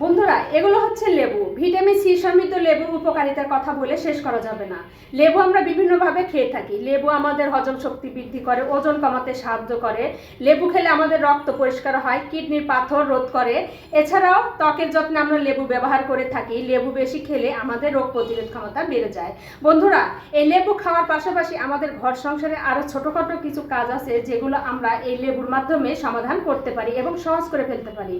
বন্ধুরা, এগুলো হচ্ছে লেবু। ভিটামিন সি সমৃদ্ধ লেবুর উপকারিতার কথা বলে শেষ করা যাবে না। লেবু আমরা বিভিন্নভাবে খেয়ে থাকি। লেবু আমাদের হজম শক্তি বৃদ্ধি করে, ওজন কমাতে সাহায্য করে। লেবু খেলে আমাদের রক্ত পরিষ্কার হয়, কিডনির পাথর রোধ করে। এছাড়াও ত্বকের যত্নে আমরা লেবু ব্যবহার করে থাকি। লেবু বেশি খেলে আমাদের রোগ প্রতিরোধ ক্ষমতা বেড়ে যায়। বন্ধুরা, এই লেবু খাওয়ার পাশাপাশি আমাদের ঘর সংসারে আরও ছোটোখাটো কিছু কাজ আছে, যেগুলো আমরা এই লেবুর মাধ্যমে সমাধান করতে পারি এবং সহজ করে ফেলতে পারি।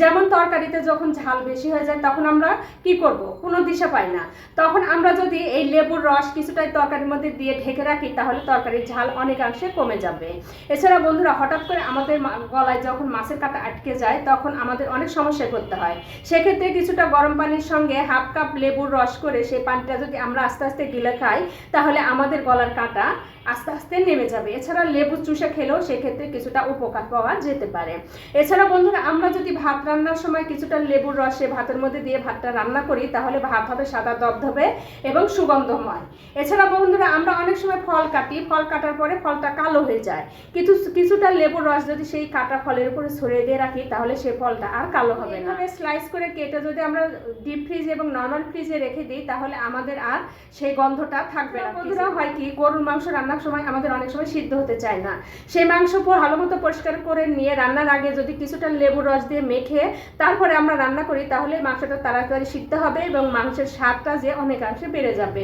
যেমন তরকারিতে যখন ঝাল বেশি হয়ে যায়, তখন আমরা কি করব? কোনো দিশা পাই না। তখন আমরা যদি এই লেবুর রস কিছুটাই তরকারির মধ্যে দিয়ে ঢেকে রাখি, তাহলে তরকারির ঝাল অনেকাংশে কমে যাবে। এছাড়া বন্ধুরা, হঠাৎ করে আমাদের গলায় যখন মাছের কাঁটা আটকে যায়, তখন আমাদের অনেক সমস্যায় পড়তে হয়। সেক্ষেত্রে কিছুটা গরম পানির সঙ্গে হাফ কাপ লেবুর রস করে সেই পানিটা যদি আমরা আস্তে আস্তে গিলে খাই, তাহলে আমাদের গলার কাঁটা আস্তে আস্তে নেমে যাবে। এছাড়া লেবু চুষে খেলেও সেক্ষেত্রে কিছুটা উপকার পাওয়া যেতে পারে। এছাড়া বন্ধুরা, আমরা যদি ভাত রান্নার সময় কিছুটা লেবুর রসে ভাতের মধ্যে দিয়ে ভাতটা রান্না করি তাহলে ভাত হবে সাদা দবদবে এবং সুগন্ধময়। এছাড়া বন্ধুরা আমরা অনেক সময় ফল কাটি ফল কাটার পরে ফলটা কালো হয়ে যায়। কিন্তু কিছুটা লেবুর রস যদি সেই কাটা ফলের উপরে ছড়িয়ে দিয়ে রাখি তাহলে সেই ফলটা আর কালো হবে না। স্লাইস করে কেটে যদি আমরা ডিপ ফ্রিজ এবং নর্মাল ফ্রিজে রেখে দিই তাহলে আমাদের আর সেই গন্ধটা থাকবে না। বন্ধুরা হয় কি গরুর মাংস রান্নার সময় আমাদের অনেক সময় সিদ্ধ হতে চায় না। সেই মাংস ভালো মতো পরিষ্কার করে নিয়ে রান্নার আগে যদি কিছুটা লেবুর রস দিয়ে মেখে তারপরে আমরা রান্না করি, তাহলে মাংসটা তাড়াতাড়ি সিদ্ধ হবে এবং মাংসের স্বাদটা যে অনেকাংশে বেড়ে যাবে।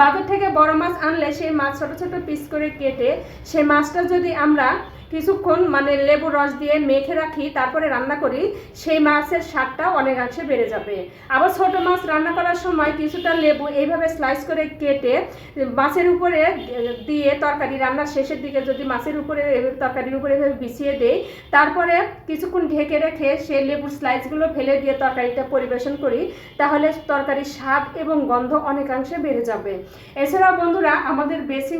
বাজার থেকে বড় মাছ আনলে সেই মাছ ছোট ছোট পিস করে কেটে সেই মাছটা যদি আমরা কিছুক্ষণ মানে লেবু রস দিয়ে মেখে রাখি, তারপরে রান্না করি, সেই মাছের স্বাদটা অনেকাংশে বেড়ে যাবে। আবার ছোট মাছ রান্না করার সময় কিছুটা লেবু এইভাবে স্লাইস করে কেটে মাছের উপরে দিয়ে তরকারি রান্নার শেষের দিকে যদি মাছের উপরে, তরকারির উপরে এভাবে বিছিয়ে দেই, তারপরে কিছুক্ষণ ঢেকে রেখে সেই লেবুর স্লাইসগুলো ফেলে দিয়ে তরকারিটা পরিবেশন করি, তাহলে তরকারির স্বাদ এবং গন্ধ অনেকাংশে বেড়ে যাবে। এছাড়াও বন্ধুরা, আমাদের বেসিং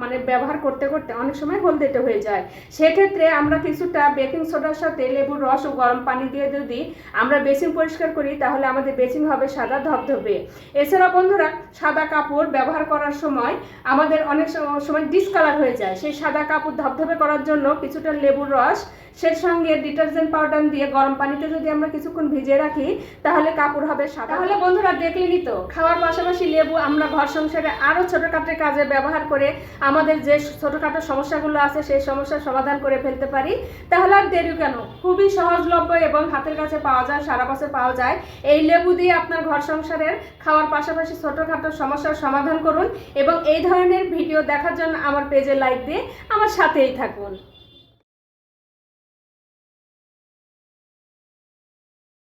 মানে ব্যবহার করতে করতে অনেক সময় হলদেটে হয়ে যায়। সেক্ষেত্রে আমরা কিছুটা বেকিং সোডার সাথে লেবুর রস ও গরম পানি দিয়ে যদি আমরা বেসিন পরিষ্কার করি, তাহলে আমাদের বেসিন হবে সাদা ধবধবে। এছাড়া বন্ধুরা, সাদা কাপড় ব্যবহার করার সময় আমাদের অনেক সম- সময় ডিসকালার হয়ে যায়। সেই সাদা কাপড় ধবধবে করার জন্য কিছুটা লেবুর রস, সেই সঙ্গে ডিটারজেন্ট পাউডার দিয়ে গরম পানিতে যদি আমরা কিছুক্ষণ ভিজিয়ে রাখি, তাহলে কাপড় হবে সাদা। তাহলে বন্ধুরা দেখলেনই তো? খাওয়ার পাশাপাশি লেবু আমরা ঘর সংসারে আরও ছোটোখাটো কাজে ব্যবহার করে আমাদের যে ছোটোখাটো সমস্যাগুলো আছে, সেই সমস্যার সমাধান করে ফেলতে পারি। তাহলে আর দেরি কেন? খুবই সহজলভ্য এবং হাতের কাছে পাওয়া যায়, সারা বছর পাওয়া যায়। এই লেবু দিয়ে আপনার ঘর সংসারের খাওয়ার পাশাপাশি ছোটোখাটো সমস্যার সমাধান করুন এবং এই ধরনের ভিডিও দেখার জন্য আমার পেজে লাইক দিয়ে আমার সাথেই থাকুন।